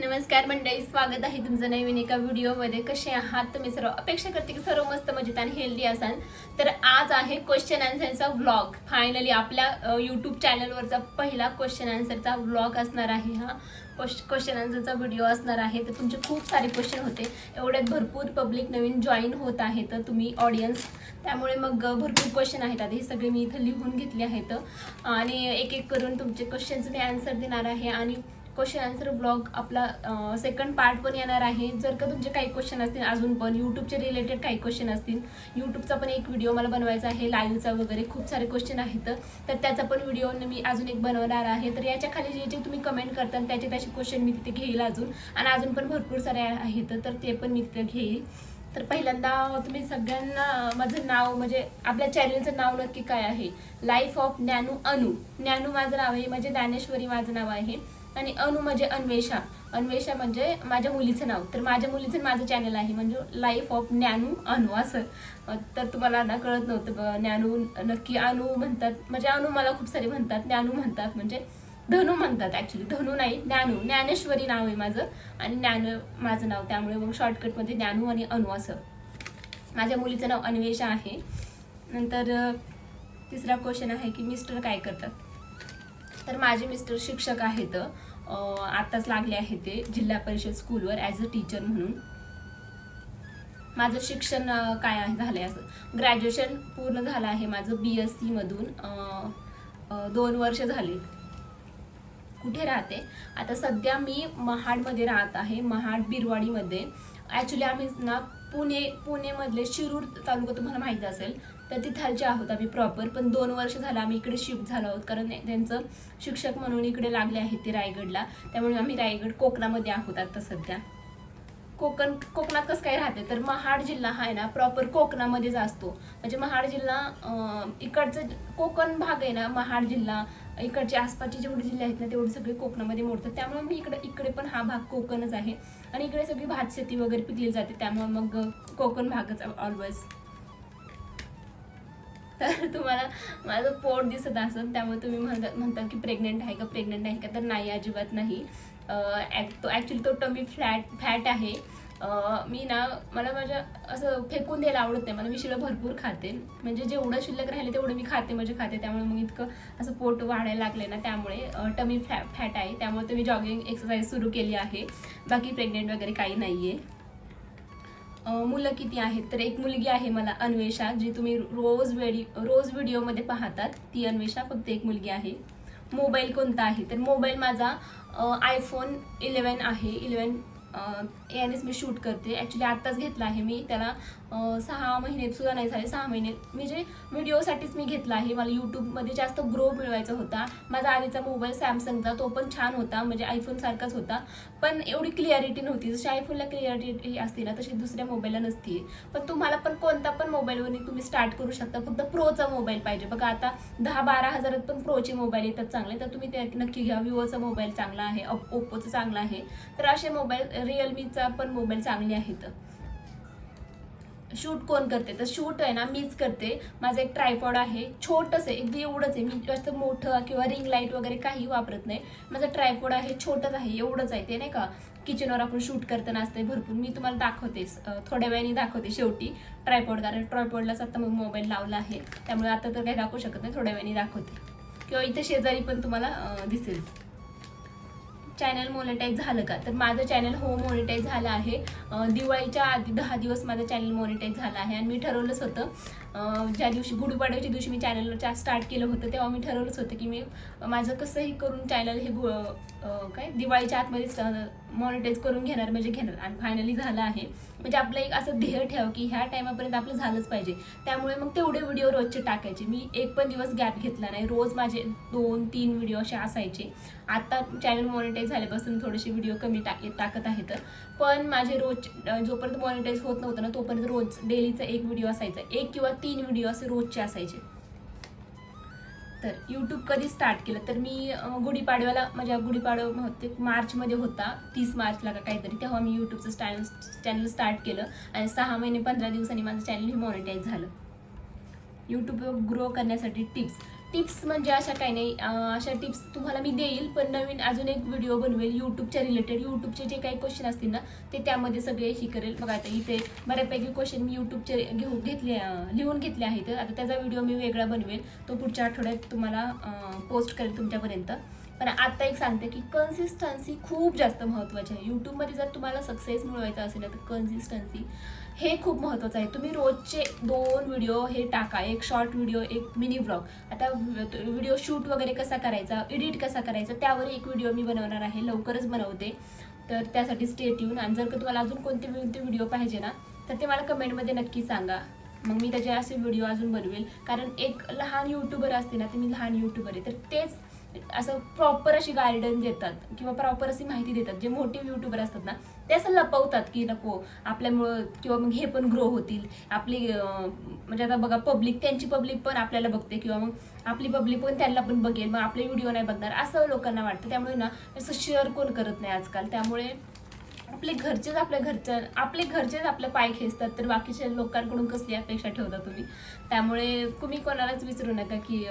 नमस्कार मंडळी स्वागत आहे तुमचं नवीन एका व्हिडिओमध्ये. कसे आहात तुम्ही सर्व? अपेक्षा करते की सर्व मस्त मजेत आणि हेल्दी असाल. तर आज आहे क्वेश्चन आन्सरचा व्लॉग फायनली आपल्या यूट्यूब चॅनलवरचा पहिला क्वेश्चन आन्सरचा व्लॉग असणार आहे हा. क्वेश्चन आन्सरचा व्हिडिओ असणार आहे. तर तुमचे खूप सारे क्वेश्चन होते. एवढ्यात भरपूर पब्लिक नवीन जॉईन होत आहे तर तुम्ही ऑडियन्स त्यामुळे मग भरपूर क्वेश्चन आहेत. आता हे सगळे मी इथं लिहून घेतले आहेत. आणि एक एक करून तुमचे क्वेश्चन्स मी आन्सर देणार आहे. आणि क्वेश्चन आन्सर ब्लॉग आपला सेकंड पार्ट पण येणार आहे. जर का तुमचे काही क्वेश्चन असतील अजून पण यूट्यूबचे रिलेटेड काही क्वेश्चन असतील यूट्यूबचा पण एक व्हिडिओ मला बनवायचा आहे लाईव्हचा वगैरे. खूप सारे क्वेश्चन आहेत. तर त्याचा पण व्हिडिओ मी अजून एक बनवणार आहे. तर याच्या खाली जे जे तुम्ही कमेंट करता त्याचे त्याचे क्वेश्चन मी तिथे घेईल अजून. आणि अजून पण भरपूर सारे आहेत. तर ते पण मी तिथे घेईल. तर पहिल्यांदा तुम्ही सगळ्यांना माझं नाव म्हणजे आपल्या चॅनलचं नाव नक्की काय आहे? लाईफ ऑफ ज्ञानू अनु ज्ञानू माझं नाव आहे. म्हणजे ज्ञानेश्वरी माझं नाव आहे. आणि अनु म्हणजे अन्वेषा. अन्वेषा म्हणजे माझ्या मुलीचं नाव. तर माझ्या मुलीचं माझं चॅनल आहे. म्हणजे लाईफ ऑफ ज्ञानू अनु असं. तर तुम्हाला ना कळत नव्हतं ब- ज्ञानू नक्की अनु म्हणतात. म्हणजे अनु मला खूप सारे म्हणतात. ज्ञानू म्हणतात. म्हणजे धनु म्हणतात ॲक्च्युली धनु नाही ज्ञानू. ज्ञानेश्वरी नाव आहे माझं. आणि ज्ञान माझं नाव. त्यामुळे मग शॉर्टकटमध्ये ज्ञानू आणि अनु असं. माझ्या मुलीचं नाव अन्वेषा आहे. नंतर तिसरा क्वेश्चन आहे की मिस्टर काय करतात? तर माझे मिस्टर शिक्षक आहेत. आत्ताच लागले आहे ते जिल्हा परिषद स्कूलवर ॲज अ टीचर म्हणून. माझं शिक्षण काय काय आहे असं. ग्रॅज्युएशन पूर्ण झालं आहे माझं बी एस सीमधून दोन वर्ष झाले. कुठे राहते? आता सध्या मी महाडमध्ये राहत आहे महाड बिरवाडीमध्ये. ॲक्च्युली आम्ही ना पुणे पुणेमधले शिरूर तालुका तुम्हाला माहिती असेल. तर तिथालचे आहोत आम्ही प्रॉपर पण दोन वर्ष झालं आम्ही इकडे शिफ्ट झालो आहोत. कारण त्यांचं शिक्षक म्हणून इकडे लागले आहेत ते रायगडला. त्यामुळे आम्ही रायगड कोकणामध्ये आहोत आता सध्या. कोकण कोकणात कसं काय राहते? तर महाड जिल्हा हा आहे ना प्रॉपर कोकणामध्येच असतो. म्हणजे महाड जिल्हा इकडचं कोकण भाग आहे ना महाड जिल्हा इकडचे आसपासचे जेवढे जिल्हे आहेत ना तेवढे सगळे कोकणामध्ये मोडतात. त्यामुळे मी इकडे इकडे पण हा भाग कोकणच आहे. आणि इकडे सगळी भात शेती वगैरे पिकली जाते. त्यामुळे मग कोकण भागच ऑलवेज तर तुम्हाला माझं पोट दिसत असेल त्यामुळे तुम्ही म्हणता म्हणता की प्रेग्नेंट आहे का? प्रेग्नेंट आहे का? तर नाही अजिबात नाही. तो ॲक्च्युली तो टमी फ्लॅट फॅट आहे. मी ना मला माझ्या असं फेकून द्यायला आवडत नाही. मला मी शिल्लक भरपूर खाते. म्हणजे जेवढं शिल्लक राहिले तेवढं मी खाते म्हणजे खाते. त्यामुळे मग इतकं असं पोट वाढायला लागले ना त्यामुळे टमी फ्लॅ फॅट आहे. त्यामुळे तुम्ही जॉगिंग एक्सरसाइज सुरू केली आहे. बाकी प्रेग्नेंट वगैरे काही नाही आहे मुलं किती आहेत? तर एक मुलगी आहे मला अन्वेषा जी तुम्ही रोज वेळी रोज व्हिडिओमध्ये पाहतात ती अन्वेषा फक्त एक मुलगी आहे. मोबाईल कोणता आहे? तर मोबाईल माझा आयफोन इलेवन आहे. इलेवन यानेच मी शूट करते. ॲक्च्युली आत्ताच घेतला आहे मी. त्याला सहा महिने सुद्धा नाही झाले सहा महिने. म्हणजे व्हिडिओसाठीच मी घेतला आहे. मला यूट्यूबमध्ये जास्त ग्रो मिळवायचा होता. माझा आधीचा मोबाईल सॅमसंगचा तो पण छान होता. म्हणजे आयफोनसारखाच होता. पण एवढी क्लिअरिटी नव्हती. जशी आयफोनला क्लिअरिटी असते ना तशी दुसऱ्या मोबाईलला नसते. पण तुम्हाला पण कोणता पण मोबाईलवरून तुम्ही स्टार्ट करू शकता. फक्त प्रोचा मोबाईल पाहिजे. बघा आता दहा बारा हजारात पण प्रोचे मोबाईल येतात चांगले. तर तुम्ही ते नक्की घ्या. विवोचा मोबाईल चांगला आहे. ओप्पोचा चांगला आहे. तर असे मोबाईल रिअलमीचा पण मोबाईल चांगले आहेत. शूट कोण करते? तर शूट आहे ना मीच करते. माझं एक ट्रायपॉड आहे. छोटंच आहे. अगदी एवढंच आहे. मी जास्त मोठं किंवा रिंग लाइट वगैरे काही वापरत नाही. माझं ट्रायपॉड आहे. छोटंच आहे. एवढंच आहे ते नाही का? किचनवर आपण शूट करताना असते भरपूर. मी तुम्हाला दाखवते. थोड्या वेळाने दाखवते शेवटी. ट्रायपॉड कारण ट्रायपॉडलाच आता मग मोबाईल लावला आहे. त्यामुळे आता तर काही दाखवू शकत नाही. थोड्या वेळाने दाखवते. किंवा इथे शेजारी पण तुम्हाला दिसेल. चॅनल मोनिटाईज झालं का? तर माझं चॅनल हो मोनिटाईज झालं आहे. दिवाळीच्या आधी दहा दिवस माझं चॅनल मोनिटाईज झालं आहे आणि मी ठरवलंच होतं ज्या दिवशी गुढीपाडव्याच्या दिवशी मी चॅनल स्टार्ट केलं होतं तेव्हा मी ठरवलंच होतं की मी माझं कसंही करून चॅनल हे गु- काय दिवाळीच्या आतमध्येच मॉनिटाईज करून घेणार म्हणजे घेणार. आणि फायनली झालं आहे. म्हणजे आपलं एक असं ध्येय ठेव की ह्या टायमापर्यंत आपलं झालंच पाहिजे. त्यामुळे मग तेवढे व्हिडिओ रोजचे टाकायचे. मी एक पण दिवस गॅप घेतला नाही. रोज माझे दोन तीन व्हिडिओ असे असायचे. आता चॅनल मॉनिटाईज झाल्यापासून थोडेसे व्हिडिओ कमी टाक टाकत आहेत पण माझे रोज जोपर्यंत मॉनिटाईज होत नव्हतं ना तोपर्यंत रोज डेलीचा एक व्हिडिओ असायचा. एक किंवा तीन व्हिडिओ असे रोजचे असायचे. तर यूट्यूब कधी स्टार्ट केलं? तर मी गुढीपाडव्याला माझ्या गुढीपाडवा होते मार्चमध्ये होता तीस मार्चला का काहीतरी तेव्हा मी यूट्यूबचं स्टॅन चॅनल स्टार्ट केलं आणि सहा महिने पंधरा दिवसांनी माझं चॅनल हे मॉनिटाईज झालं. यूट्यूब ग्रो करण्यासाठी टिप्स टिप्स म्हणजे अशा काही नाही. अशा टिप्स तुम्हाला मी देईल पण नवीन अजून एक व्हिडिओ बनवेल यूट्यूबच्या रिलेटेड यूट्यूबचे जे काही क्वेश्चन असतील ना ते त्यामध्ये सगळे ही करेल. बघा आता इथे बऱ्यापैकी क्वेश्चन मी यूट्यूबचे घेऊ घेतले लिहून घेतले आहेत. आता त्याचा व्हिडिओ मी वेगळा बनवेल. तो पुढच्या आठवड्यात तुम्हाला पोस्ट करेल तुमच्यापर्यंत. पण आता एक सांगते की कन्सिस्टन्सी खूप जास्त महत्त्वाची आहे. यूट्यूबमध्ये जर तुम्हाला सक्सेस मिळवायचा असेल तर कन्सिस्टन्सी हे खूप महत्त्वाचं आहे. तुम्ही रोजचे दोन व्हिडिओ हे टाका. एक शॉर्ट व्हिडिओ एक मिनी ब्लॉग आता व्हिडिओ शूट वगैरे कसा करायचा एडिट कसा करायचा त्यावर एक व्हिडिओ मी बनवणार आहे. लवकरच बनवते. तर त्यासाठी स्टेट येऊन आणि जर का तुम्हाला अजून कोणते कोणते व्हिडिओ पाहिजे ना तर ते मला कमेंटमध्ये नक्की सांगा. मग मी त्याचे असे व्हिडिओ अजून बनवेल. कारण एक लहान युट्यूबर असते ना ते मी लहान युट्यूबर आहे. तर तेच असं प्रॉपर अशी गायडन्स देतात किंवा प्रॉपर अशी माहिती देतात. जे मोठे युट्यूबर असतात ना ते असं लपवतात की नको आपल्यामुळं किंवा मग हे पण ग्रो होतील. आपली म्हणजे आता बघा पब्लिक त्यांची पब्लिक पण आपल्याला बघते किंवा मग आपली पब्लिक पण त्यांना पण बघेल. मग आपले व्हिडिओ नाही बघणार असं लोकांना वाटतं. त्यामुळे ना असं शेअर कोण करत नाही आजकाल. त्यामुळे आपले घरचेच आपल्या घरच्या आपले घरचेच आपले पाय खेचतात तर बाकीच्या लोकांकडून कसली अपेक्षा ठेवता तुम्ही? त्यामुळे तुम्ही कोणालाच विचारू नका की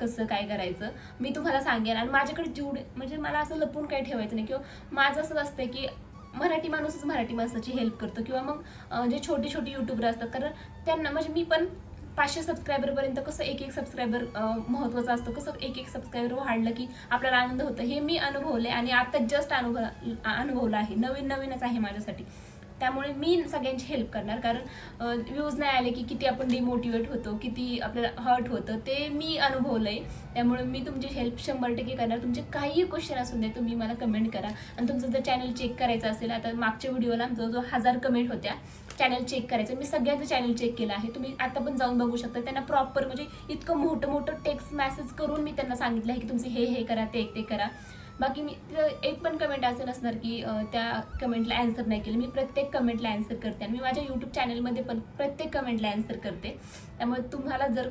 कसं काय करायचं. मी तुम्हाला सांगेन आणि माझ्याकडे जेवढे म्हणजे मला असं लपून काही ठेवायचं नाही. किंवा माझं असं असतं की मराठी माणूसच मराठी माणसाची हेल्प करतो. किंवा मग जे छोटे छोटे युट्यूबर असतात कारण त्यांना म्हणजे मी पण पाचशे सबस्क्रायबरपर्यंत कसं एक एक सबस्क्रायबर महत्त्वाचं असतं. कसं एक एक सबस्क्रायबर वाढलं की आपल्याला आनंद होतो. हे मी अनुभवले आणि आता जस्ट अनुभव अनुभवलं आहे. नवीन नवीनच आहे माझ्यासाठी. त्यामुळे मी सगळ्यांची हेल्प करणार. कारण व्ह्यूज नाही आले की किती आपण डिमोटिवेट होतो किती आपल्याला हर्ट होतं ते मी अनुभवलं आहे त्यामुळे मी तुमची हेल्प शंभर टक्के करणार. तुमचे काहीही क्वेश्चन असून दे तुम्ही मला कमेंट करा. आणि तुमचं जर चॅनल चेक करायचं असेल आता मागच्या व्हिडिओला जवळजवळ हजार कमेंट होत्या चॅनल चेक करायचं. मी सगळ्यांचं चॅनल चेक केलं आहे. तुम्ही आता पण जाऊन बघू शकता. त्यांना प्रॉपर म्हणजे इतकं मोठं मोठं टेक्स्ट मेसेज करून मी त्यांना सांगितलं आहे की तुमचे हे हे करा ते ते करा. बाकी मी एक पण कमेंट असं नसणार की त्या कमेंटला अँसर नाही केलं. मी प्रत्येक कमेंटला अँसर करते. आणि मी माझ्या यूट्यूब चॅनलमध्ये पण प्रत्येक कमेंटला अँसर करते. त्यामुळे तुम्हाला जर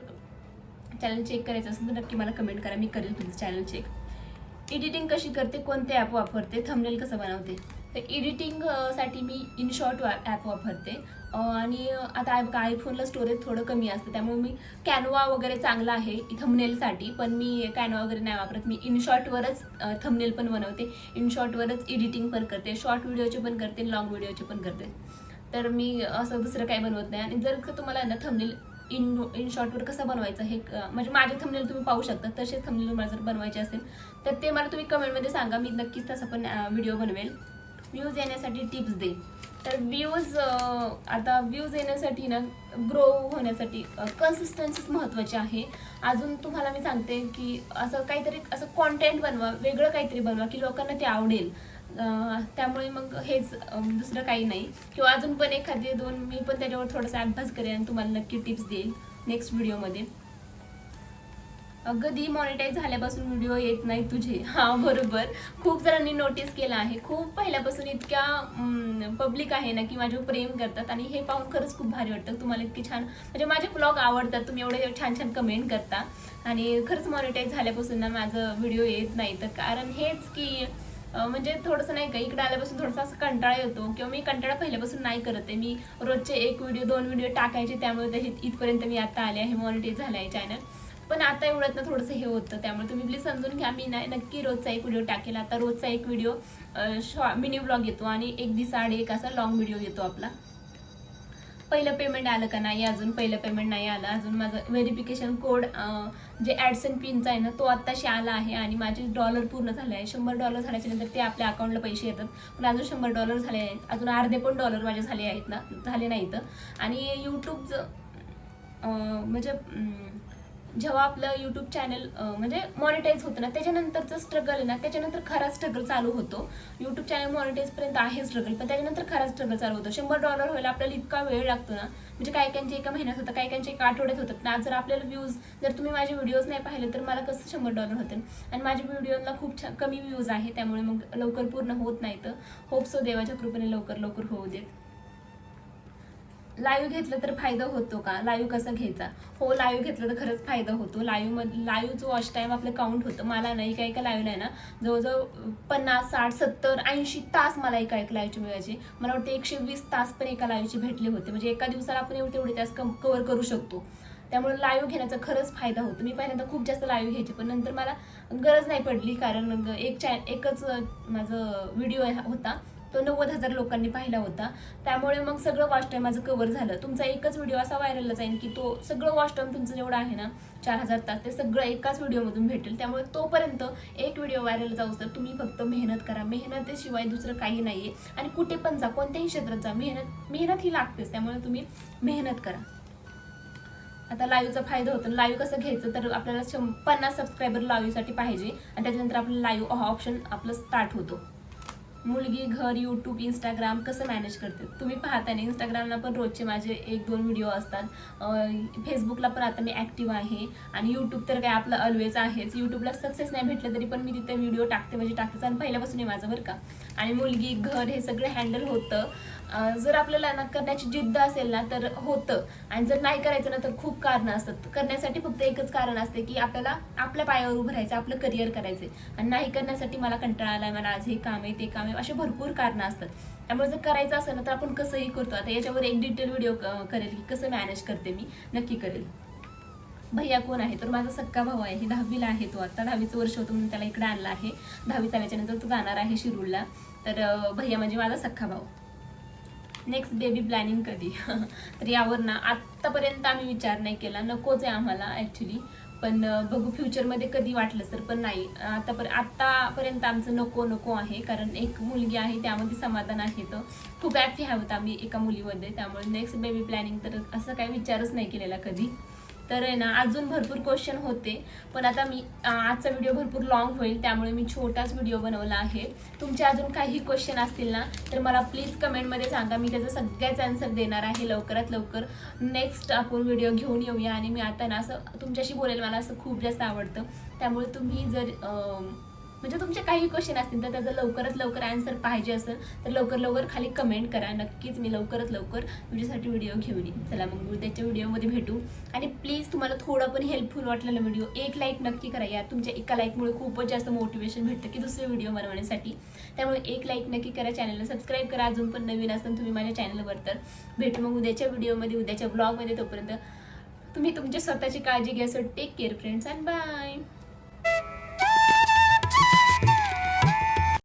चॅनल चेक करायचं असेल तर नक्की मला कमेंट करा. मी करेल तुमचं चॅनल चेक एडिटिंग कशी करते? कोणते ॲप वापरते? थंबनेल कसं बनवते? तर एडिटिंगसाठी मी इनशॉर्ट ॲप वापरते. आणि आता आय- आयफोनला स्टोरेज थोडं कमी असतं. त्यामुळे मी कॅनवा वगैरे चांगला आहे थंबनेलसाठी पण मी कॅनवा वगैरे नाही वापरत. मी इनशॉर्टवरच थंबनेल पण बनवते. इनशॉर्टवरच एडिटिंग पण करते. शॉर्ट व्हिडिओचे पण करते लॉंग व्हिडिओचे पण करते. तर मी असं दुसरं काही बनवत नाही. आणि जर का तुम्हाला ना थंबनेल इन इन शॉर्टवर कसं बनवायचं हे क- म्हणजे माझे थंबनेल तुम्ही पाहू शकता. तसेच थंबनेल मला जर बनवायचे असेल तर ते मला तुम्ही कमेंटमध्ये सांगा. मी नक्कीच तसं पण व्हिडिओ बनवेल. व्ह्यूज येण्यासाठी टिप्स दे. तर व्ह्यूज आता व्ह्यूज येण्यासाठी ना ग्रो होण्यासाठी कन्सिस्टन्सीच महत्त्वाची आहे. अजून तुम्हाला मी सांगते की असं काहीतरी असं कॉन्टेंट बनवा वेगळं काहीतरी बनवा की लोकांना ते आवडेल. त्यामुळे मग हेच दुसरं काही नाही. किंवा अजून पण एखादी दोन मी पण त्याच्यावर थोडासा अभ्यास करेन आणि तुम्हाला नक्की टिप्स देईल नेक्स्ट व्हिडिओमध्ये अगं डिमॉनिटाईज झाल्यापासून व्हिडिओ येत नाही तुझे. हा बरोबर. खूप जणांनी नोटीस केलं आहे. खूप पहिल्यापासून इतक्या पब्लिक आहे ना की माझ्यावर प्रेम करतात आणि हे पाहून खरंच खूप भारी वाटतं. तुम्हाला इतकी छान म्हणजे माझे ब्लॉग आवडतात. तुम्ही एवढे छान छान कमेंट करता. आणि खरंच मॉनिटाईज झाल्यापासून ना माझं व्हिडिओ येत नाही. तर कारण हेच की म्हणजे थोडंसं नाही का इकडे आल्यापासून थोडासा असं कंटाळा येतो. किंवा मी कंटाळा पहिल्यापासून नाही करत आहे. मी रोजचे एक व्हिडिओ दोन व्हिडिओ टाकायचे. त्यामुळे ते इथपर्यंत मी आता आले आहे. मॉनिटाईज झालं आहे चॅनल पण आता एवढ्यात ना थोडंसं हे होतं त्यामुळे तुम्ही प्लीज समजून घ्या. मी नाही नक्की रोजचा एक व्हिडिओ टाकेल. आता रोजचा एक व्हिडिओ शॉ मिनी ब्लॉग येतो आणि एक दिवस एक असा लॉंग व्हिडिओ येतो आपला. पहिलं पेमेंट आलं का नाही? अजून पहिलं पेमेंट नाही आलं. अजून माझं व्हेरिफिकेशन कोड जे ॲडसन पिनचा आहे ना तो आत्ताशी आला आहे आणि माझे डॉलर पूर्ण झाले आहे. शंभर डॉलर झाल्याच्यानंतर ते आपल्या अकाउंटला पैसे येतात. पण अजून शंभर डॉलर झाले आहेत. अजून अर्धे पण डॉलर माझे झाले आहेत ना झाले नाहीत. आणि यूट्यूबचं म्हणजे जेव्हा आपलं यूट्यूब चॅनल म्हणजे मॉनिटाईज होतं ना त्याच्यानंतरचं स्ट्रगल आहे ना त्याच्यानंतर खरा स्ट्रगल चालू होतो. यूट्यूब चॅनल मॉनिटाईजपर्यंत आहे स्ट्रगल पण त्याच्यानंतर खरा स्ट्रगल चालू होतो. शंभर डॉलर व्हायला आपल्याला इतका वेळ लागतो ना म्हणजे काही काहींचे एका महिन्यात होतं काही काहींचे एका आठवड्यात होतात. ना जर आपल्याला व्ह्यूज जर तुम्ही माझे व्हिडिओज नाही पाहिले तर मला कसं शंभर डॉलर होतील आणि माझ्या व्हिडिओला खूप छान कमी व्ह्यूज आहे त्यामुळे मग लवकर पूर्ण होत नाही तर. होप सो देवाच्या कृपेने लवकर लवकर होऊ देत. लाईव्ह घेतलं तर फायदा होतो का? लाईव्ह कसा घ्यायचा? हो लाईव्ह घेतलं तर खरंच फायदा होतो. लाईव्हमध्ये लाईव्हचं वॉच टाईम आपलं काउंट होतं मला नाही एका एका लाईव्ह नाही ना जवळजवळ पन्नास साठ सत्तर ऐंशी तास मला एका एक लाईव्हचे मिळायचे. मला वाटतं एकशे वीस तास पण एका लाईव्हचे भेटले होते. म्हणजे एका दिवसाला आपण एवढे तेवढे तास कवर करू शकतो. त्यामुळे लाईव्ह घेण्याचा खरंच फायदा होतो. मी पहिल्यांदा खूप जास्त लाईव्ह घ्यायची पण नंतर मला गरज नाही पडली कारण एक चॅ एकच माझं व्हिडिओ होता. तो नव्वद हजार लोकांनी पाहिला होता. त्यामुळे मग सगळं वॉच टाईम माझं कव्हर झालं. तुमचा एकच व्हिडिओ असा व्हायरलला जाईल की तो सगळं वॉच टाईम तुमचं जेवढं आहे ना चार हजार तास ते सगळं एकाच व्हिडिओमधून भेटेल. त्यामुळे तोपर्यंत एक व्हिडिओ व्हायरल जाऊ तर तुम्ही फक्त मेहनत करा. मेहनतीशिवाय दुसरं काही नाही आहे आणि कुठे पण जा कोणत्याही क्षेत्रात जा मेहनत मेहनत ही लागतेच. त्यामुळे तुम्ही मेहनत करा. आता लाईव्हचा फायदा होतो. लाईव्ह कसं घ्यायचं तर आपल्याला शं पन्नास सबस्क्रायबर लाईव्हसाठी पाहिजे. आणि त्याच्यानंतर आपलं लाईव्ह हा ऑप्शन आपलं स्टार्ट होतो. मुलगी घर यूट्यूब इंस्टाग्राम कसं मॅनेज करते? तुम्ही पाहता ना इंस्टाग्रामला पण रोजचे माझे एक दोन व्हिडिओ असतात. फेसबुकला पण आता मी ॲक्टिव्ह आहे. आणि यूट्यूब तर काय आपलं ऑलवेज आहेच. यूट्यूबला सक्सेस नाही भेटलं तरी पण मी तिथे व्हिडिओ टाकते म्हणजे टाकतेच. आणि पहिल्यापासून आहे माझं बरं का. आणि मुलगी घर हे सगळं हँडल होतं. जर आपल्याला ना करण्याची जिद्द असेल ना तर होतं. आणि जर नाही करायचं ना तर खूप कारणं असतात. करण्यासाठी फक्त एकच कारण असते की आपल्याला आपल्या पायावर उभं राहायचं आपलं करिअर करायचं आणि नाही करण्यासाठी मला कंटाळा आलाय मला आज हे काम आहे ते काम आहे. असे भरपूर कारणं असतात. त्यामुळे जर करायचं असेल ना तर आपण कसंही करतो. आता याच्यावर एक डिटेल व्हिडिओ करेल की कसं मॅनेज करते मी नक्की करेल. भैया कोण आहे? तर माझा सक्का भाऊ आहे. दहावीला आहे तो आता. दहावीचं वर्ष होतं म्हणून त्याला इकडे आणला आहे. दहावी झाल्याच्यानंतर तो जाणार आहे शिरूरला. तर भैया म्हणजे माझा सख्खा भाऊ. नेक्स्ट बेबी प्लॅनिंग कधी? तर यावर ना आत्तापर्यंत आम्ही विचार नाही केला. नकोच आहे आम्हाला ॲक्च्युली पण बघू फ्युचरमध्ये कधी वाटलं तर पण नाही. आता आतापर्यंत आत्तापर्यंत आमचं नको नको आहे. कारण एक मुलगी आहे त्यामध्ये समाधान आहे तर खूप हॅपी आहोत आम्ही एका मुलीमध्ये. त्यामुळे नेक्स्ट बेबी प्लॅनिंग तर असं काही विचारच नाही केलेला कधी. तर आहे ना अजून भरपूर क्वेश्चन होते. पण आता मी आजचा व्हिडिओ भरपूर लॉंग होईल त्यामुळे मी छोटाच व्हिडिओ बनवला आहे. तुमचे अजून काही क्वेश्चन असतील ना तर मला प्लीज कमेंटमध्ये सांगा. मी त्याचा सगळ्याच आन्सर देणार आहे लवकरात लवकर. नेक्स्ट आपण व्हिडिओ घेऊन येऊया. आणि मी आता ना असं तुमच्याशी बोलेल मला असं खूप जास्त आवडतं. त्यामुळे तुम्ही जर म्हणजे तुमचे काही क्वेश्चन असतील तर त्याचं लवकरात लवकर आन्सर पाहिजे असेल तर लवकर लवकर खाली कमेंट करा. नक्कीच मी लवकरात लवकर तुमच्यासाठी व्हिडिओ घेऊन येईन. चला मग उद्याच्या व्हिडिओमध्ये भेटू. आणि प्लीज तुम्हाला थोडं पण हेल्पफुल वाटलेला व्हिडिओ एक लाईक नक्की करा. या तुमच्या एका लाईकमुळे खूपच जास्त मोटिवेशन भेटतं की दुसरे व्हिडिओ बनवण्यासाठी. त्यामुळे एक लाईक नक्की करा. चॅनलला सबस्क्राईब करा. अजून पण नवीन असताना तुम्ही माझ्या चॅनलवर तर. भेटू मग उद्याच्या व्हिडिओमध्ये उद्याच्या ब्लॉगमध्ये तोपर्यंत. तुम्ही तुमच्या स्वतःची काळजी घ्या. So take care friends and bye